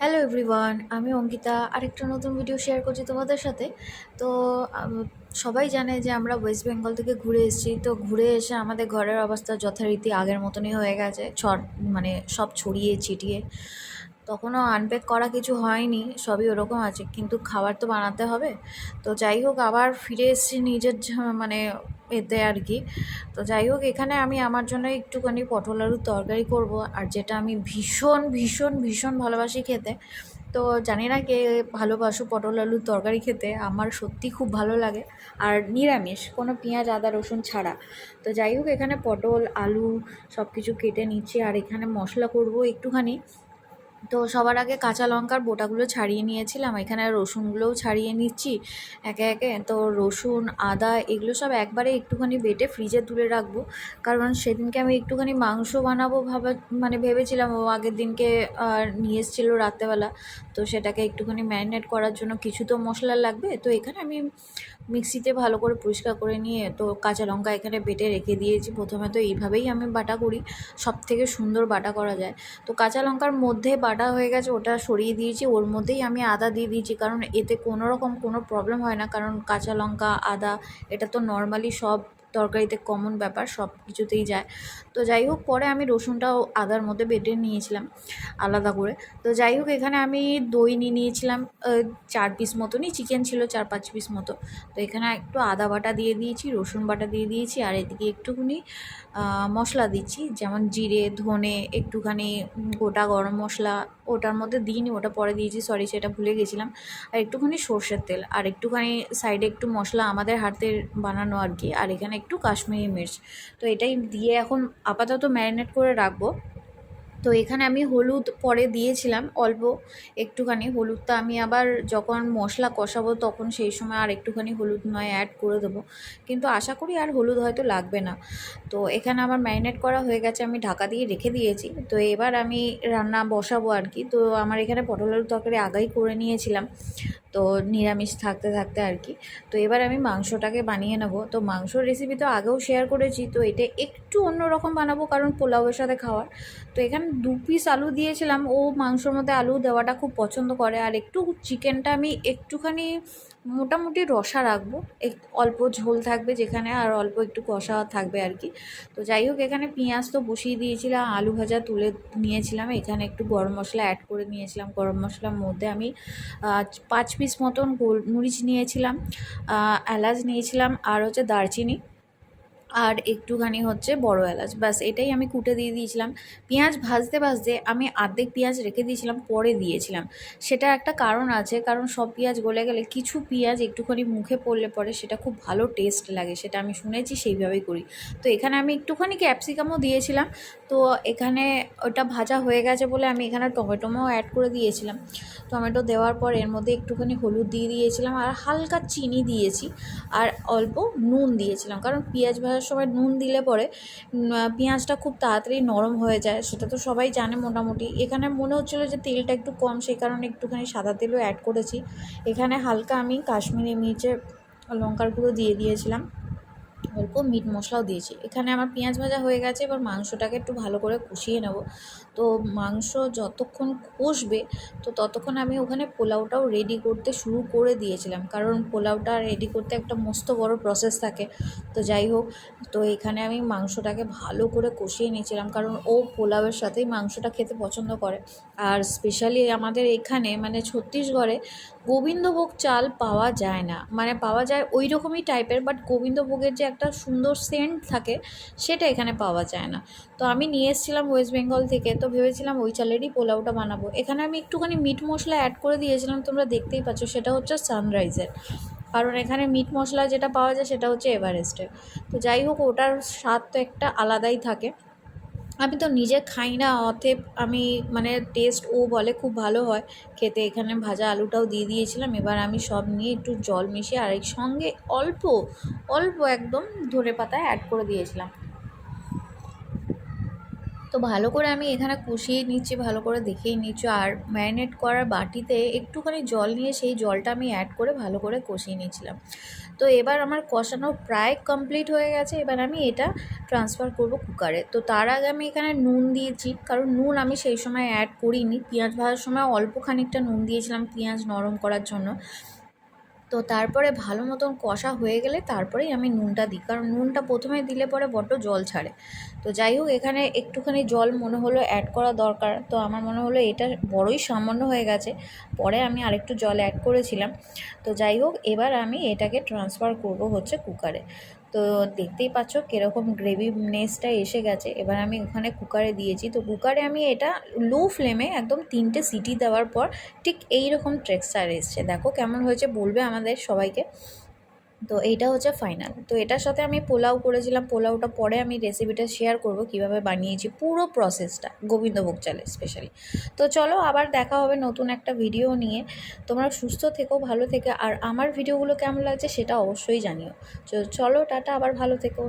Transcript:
Hello everyone আমি অঙ্কিতা। আরেকটা নতুন ভিডিও শেয়ার করছি তোমাদের সাথে। তো সবাই জানে যে আমরা ওয়েস্ট বেঙ্গল থেকে ঘুরে এসেছি। তো ঘুরে এসে আমাদের ঘরের অবস্থা যথারীতি আগের মতনই হয়ে গেছে। ছট মানে সব ছড়িয়ে ছিটিয়ে। তখনও আনপ্যাক করা কিছু হয়নি, সবই ওরকম আছে, কিন্তু খাবার তো বানাতে হবে। তো যাই হোক, আবার ফিরে এসেছি নিজের মানে এতে আর কি। তো যাই হোক, এখানে আমি আমার জন্য একটুখানি পটল আলুর তরকারি করব, আর যেটা আমি ভীষণ ভীষণ ভীষণ ভালোবাসি খেতে। তো জানি না কে ভালোবাসো পটল আলুর তরকারি খেতে, আমার সত্যি খুব ভালো লাগে। আর নিরামিষ, কোনো পেঁয়াজ, আদা, রসুন ছাড়া। তো যাই হোক, এখানে পটল, আলু সব কিছু কেটে নিচ্ছি, আর এখানে মশলা করব একটুখানি। তো সবার আগে কাঁচা লঙ্কার বোটাগুলো ছাড়িয়ে নিয়েছিলাম। এখানে রসুনগুলোও ছাড়িয়ে নিচ্ছি একে একে। তো রসুন, আদা এগুলো সব একবারে একটুখানি বেটে ফ্রিজে তুলে রাখব। কারণ সেদিনকে আমি একটুখানি মাংস বানাবো ভাবা মানে ভেবেছিলাম ও আগের দিনকে নিয়ে এসেছিল রাত্রেবেলা। তো সেটাকে একটুখানি ম্যারিনেট করার জন্য কিছু তো মশলা লাগবে। তো এখানে আমি মিক্সিতে ভালো করে পরিষ্কার করে নিয়ে, তো কাঁচা লঙ্কা এখানে বেটে রেখে দিয়েছি। প্রথমে তো এইভাবেই আমি বাটা করি সব থেকে সুন্দর বাটা করা যায়। তো কাঁচা লঙ্কার মধ্যে বাটা হয়ে গেছে, ওটা সরিয়ে দিয়েছি, ওর মধ্যেই আমি আদা দিয়ে দিয়েছি, কারণ এতে কোনো রকম কোনো প্রবলেম হয় না, কারণ কাঁচা লঙ্কা, আদা, এটা তো নর্মালি সব তরকারিতে কমন ব্যাপার, সব কিছুতেই যায়। তো যাই হোক, পরে আমি রসুনটাও আদার মধ্যে বেটে নিয়েছিলাম আলাদা করে। তো যাই হোক, এখানে আমি দই নিয়ে নিয়েছিলাম চার পিস মতনই চিকেন ছিল চার পাঁচ পিস মতো। তো এখানে একটু আদা বাটা দিয়ে দিয়েছি, রসুন বাটা দিয়ে দিয়েছি, আর এদিকে একটুখানি মশলা দিচ্ছি। যেমন জিরে, ধনে, একটুখানি গোটা গরম মশলা, ওটার মধ্যে দিইনি, ওটা পরে দিয়েছি সরি সেটা ভুলে গেছিলাম। আর একটুখানি সর্ষের তেল, আর একটুখানি সাইডে একটু মশলা আমাদের হাতের বানানো আর কি। আর এখানে একটু কাশ্মীরি মির্চ। তো এটাই দিয়ে এখন আপাতত ম্যারিনেট করে রাখব। তো এখানে আমি হলুদ পরে দিয়েছিলাম, অল্প একটুখানি। হলুদটা আমি আবার যখন মশলা কষাবো তখন সেই সময় আর একটুখানি হলুদ নয় অ্যাড করে দেবো। কিন্তু আশা করি আর হলুদ হয়তো লাগবে না। তো এখানে আমার ম্যারিনেট করা হয়ে গেছে, আমি ঢাকা দিয়ে রেখে দিয়েছি। তো এবার আমি রান্না বসাবো আর কি। তো আমার এখানে পটল আলুর তরকারি আগাই করে নিয়েছিলাম। তো নিরামিষ থাকতে থাকতে আর কি। তো এবার আমি মাংসটাকে বানিয়ে নেব। তো মাংসর রেসিপি তো আগেও শেয়ার করেছি, তো এটা একটু অন্যরকম বানাবো কারণ পোলাওয়ের সাথে খাওয়ার। তো এখানে দু পিস আলু দিয়েছিলাম, ও মাংসর মধ্যে আলু দেওয়াটা খুব পছন্দ করে। আর একটু চিকেনটা আমি একটুখানি মোটামুটি রসা রাখব। এক, অল্প ঝোল থাকবে যেখানে আর অল্প একটু কষা থাকবে আর কি। তো যাই হোক, এখানে পেঁয়াজ তো বসিয়ে দিয়েছিলাম, আলু ভাজা তুলে নিয়েছিলাম। এখানে একটু গরম মশলা অ্যাড করে নিয়েছিলাম। গরম মশলার মধ্যে আমি পাঁচ পিস মতন গোলমরিচ নিয়েছিলাম এলাচ নিয়েছিলাম, আর হচ্ছে দারচিনি। আর একটুখানি হচ্ছে বড় এলাচ। ব্যাস, এটাই আমি কুটে দিয়ে দিয়েছিলাম। পেঁয়াজ ভাজতে ভাজতে আমি আর্ধেক পেঁয়াজ রেখে দিয়েছিলাম, পরে দিয়েছিলাম। সেটা একটা কারণ আছে, কারণ সব পেঁয়াজ গলে গেলে কিছু পেঁয়াজ একটুখানি মুখে পড়লে পরে সেটা খুব ভালো টেস্ট লাগে, সেটা আমি শুনেছি সেইভাবেই করি। তো এখানে আমি একটুখানি ক্যাপসিকামও দিয়েছিলাম। তো এখানে ওটা ভাজা হয়ে গেছে বলে আমি এখানে টমেটোমও অ্যাড করে দিয়েছিলাম। টমেটো দেওয়ার পর এর মধ্যে একটুখানি হলুদ দিয়ে দিয়েছিলাম আর হালকা চিনি দিয়েছি। আর অল্প নুন দিয়েছিলাম, কারণ পেঁয়াজ ভাজার সময় নুন দিলে পরে পেঁয়াজটা খুব তাড়াতাড়ি নরম হয়ে যায়, সেটা তো সবাই জানে মোটামুটি। এখানে মনে হচ্ছিল যে তেলটা একটু কম, সেই কারণে একটুখানি সাদা তেলও অ্যাড করেছি। এখানে হালকা আমি কাশ্মীরি মির্চে লঙ্কার গুঁড়ো দিয়ে দিয়েছিলাম। অল্প মিট মশলাও দিয়েছি। এখানে আমার পেঁয়াজ ভাজা হয়ে গেছে, এবার মাংসটাকে একটু ভালো করে কষিয়ে নেব। তো মাংস যতক্ষণ কষবে, তো ততক্ষণ আমি ওখানে পোলাওটাও রেডি করতে শুরু করে দিয়েছিলাম। কারণ পোলাওটা রেডি করতে একটা মস্ত বড় প্রসেস থাকে। তো যাই হোক, তো এখানে আমি মাংসটাকে ভালো করে কষিয়ে নিয়েছিলাম। কারণ ও পোলাওয়ের সাথেই মাংসটা খেতে পছন্দ করে। আর স্পেশালি আমাদের এখানে মানে ছত্তিশগড়ে গোবিন্দভোগ চাল পাওয়া যায় না। মানে পাওয়া যায় ওই রকমই টাইপের বাট গোবিন্দভোগের যে একটা সুন্দর সেন্ট থাকে, সেটা এখানে পাওয়া যায় না। তো আমি নিয়ে এসেছিলাম ওয়েস্ট বেঙ্গল থেকে, তো ভেবেছিলাম ওই চালেরই পোলাওটা বানাবো। এখানে আমি একটুখানি মিট মশলা অ্যাড করে দিয়েছিলাম, তোমরা দেখতেই পাচ্ছ, সেটা হচ্ছে সানরাইজের কারণ এখানে মিট মশলা যেটা পাওয়া যায়, সেটা হচ্ছে এভারেস্টের তো যাই হোক, ওটার স্বাদ তো একটা আলাদাই থাকে। আমি তো নিজে খাই না, অতএব আমি মানে টেস্ট ও বলে খুব ভালো হয়। খেতে এখানে ভাজা আলুটাও দিয়ে দিয়েছিলাম, এবার আমি সব নিয়ে একটু জল মিশিয়ে আর সঙ্গে অল্প অল্প একদম ধনে পাতা অ্যাড করে দিয়েছিলাম। তো ভালো করে আমি এখানে কষিয়ে নিচ্ছি, ভালো করে দেখেই নিচ্ছি। আর ম্যারিনেট করার বাটিতে একটুখানি জল নিয়ে সেই জলটা আমি অ্যাড করে ভালো করে কষিয়ে নিয়েছিলাম তো এবার আমার কষানো প্রায় কমপ্লিট হয়ে গেছে, এবার আমি এটা ট্রান্সফার করব কুকারে তো তার আগে আমি এখানে নুন দিয়েছি, কারণ নুন আমি সেই সময় অ্যাড করিনি। পেঁয়াজ ভাজার সময় অল্প খানিকটা নুন দিয়েছিলাম পেঁয়াজ নরম করার জন্য। তো তারপরে ভালো মতন কষা হয়ে গেলে তারপরেই আমি নুনটা দিই। কারণ নুনটা প্রথমে দিলে পরে বড্ড জল ছাড়ে। তো যাই হোক, এখানে একটুখানি জল মনে হলো অ্যাড করা দরকার। তো আমার মনে হলো এটা বড়ই সামান্য হয়ে গেছে। পরে আমি আরেকটু জল অ্যাড করেছিলাম। তো যাই হোক, এবার আমি এটাকে ট্রান্সফার করব হচ্ছে কুকারে তো দেখতেই পাচ্ছ কীরকম গ্রেভি নেসটা এসে গেছে। এবার আমি ওখানে কুকারে দিয়েছি। তো কুকারে আমি এটা লো ফ্লেমে একদম তিনটে সিটি দেওয়ার পর ঠিক এই রকম টেক্সচার এসছে। দেখো কেমন হয়েছে বলবে আমাদের সবাইকে। তো এইটা হচ্ছে ফাইনাল তো এটার সাথে আমি পোলাও করেছিলাম, পোলাওটা পরে আমি রেসিপিটা শেয়ার করব কীভাবে বানিয়েছি, পুরো প্রসেসটা গোবিন্দভোগ চালে স্পেশালি তো চলো আবার দেখা হবে নতুন একটা ভিডিও নিয়ে। তোমরা সুস্থ থেকো, ভালো থেকে, আর আমার ভিডিওগুলো কেমন লাগছে সেটা অবশ্যই জানিও। চলো, টাটা, আবার ভালো থেকো।